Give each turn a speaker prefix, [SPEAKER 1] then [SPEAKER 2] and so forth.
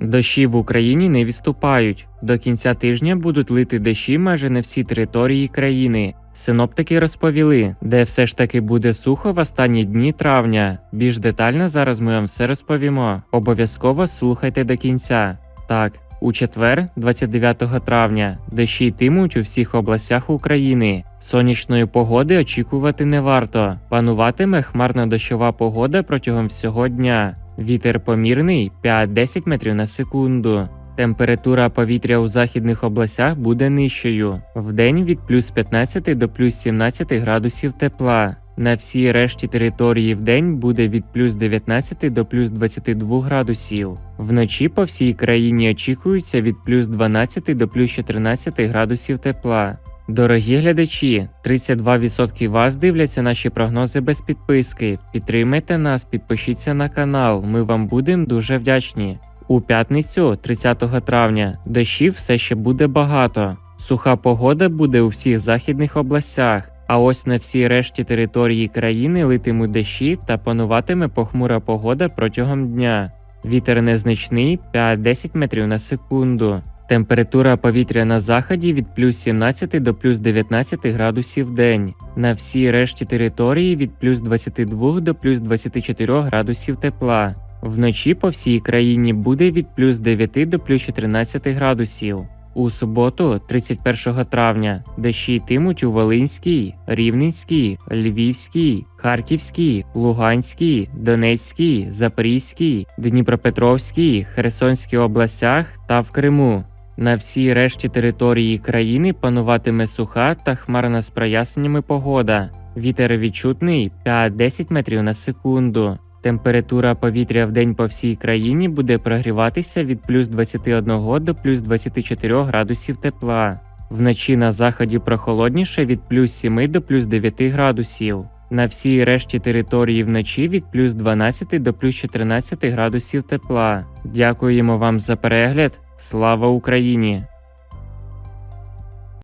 [SPEAKER 1] Дощі в Україні не відступають. До кінця тижня будуть лити дощі майже на всі території країни. Синоптики розповіли, де все ж таки буде сухо в останні дні травня. Більш детально зараз ми вам все розповімо. Обов'язково слухайте до кінця. Так, у четвер, 29 травня, дощі йтимуть у всіх областях України. Сонячної погоди очікувати не варто. Пануватиме хмарна дощова погода протягом всього дня. Вітер помірний 5-10 метрів на секунду. Температура повітря у західних областях буде нижчою. Вдень від плюс 15 до плюс 17 градусів тепла. На всій решті території вдень буде від плюс 19 до плюс 22 градусів. Вночі по всій країні очікується від плюс 12 до плюс 14 градусів тепла. Дорогі глядачі, 32% вас дивляться наші прогнози без підписки. Підтримайте нас, підпишіться на канал. Ми вам будемо дуже вдячні. У п'ятницю, 30 травня, дощів все ще буде багато. Суха погода буде у всіх західних областях. А ось на всій решті території країни литимуть дощі та пануватиме похмура погода протягом дня. Вітер незначний 5-10 метрів на секунду. Температура повітря на заході від плюс 17 до плюс 19 градусів день. На всій решті території від плюс 22 до плюс 24 градусів тепла. Вночі по всій країні буде від плюс 9 до плюс 14 градусів. У суботу, 31 травня, дощі йтимуть у Волинській, Рівненській, Львівській, Харківській, Луганській, Донецькій, Запорізькій, Дніпропетровській, Херсонській областях та в Криму. На всій решті території країни пануватиме суха та хмарна з проясненнями погода. Вітер відчутний 5-10 метрів на секунду. Температура повітря в день по всій країні буде прогріватися від плюс 21 до плюс 24 градусів тепла. Вночі на заході прохолодніше від плюс 7 до плюс 9 градусів. На всій решті території вночі від плюс 12 до плюс 14 градусів тепла. Дякуємо вам за перегляд. Слава Україні!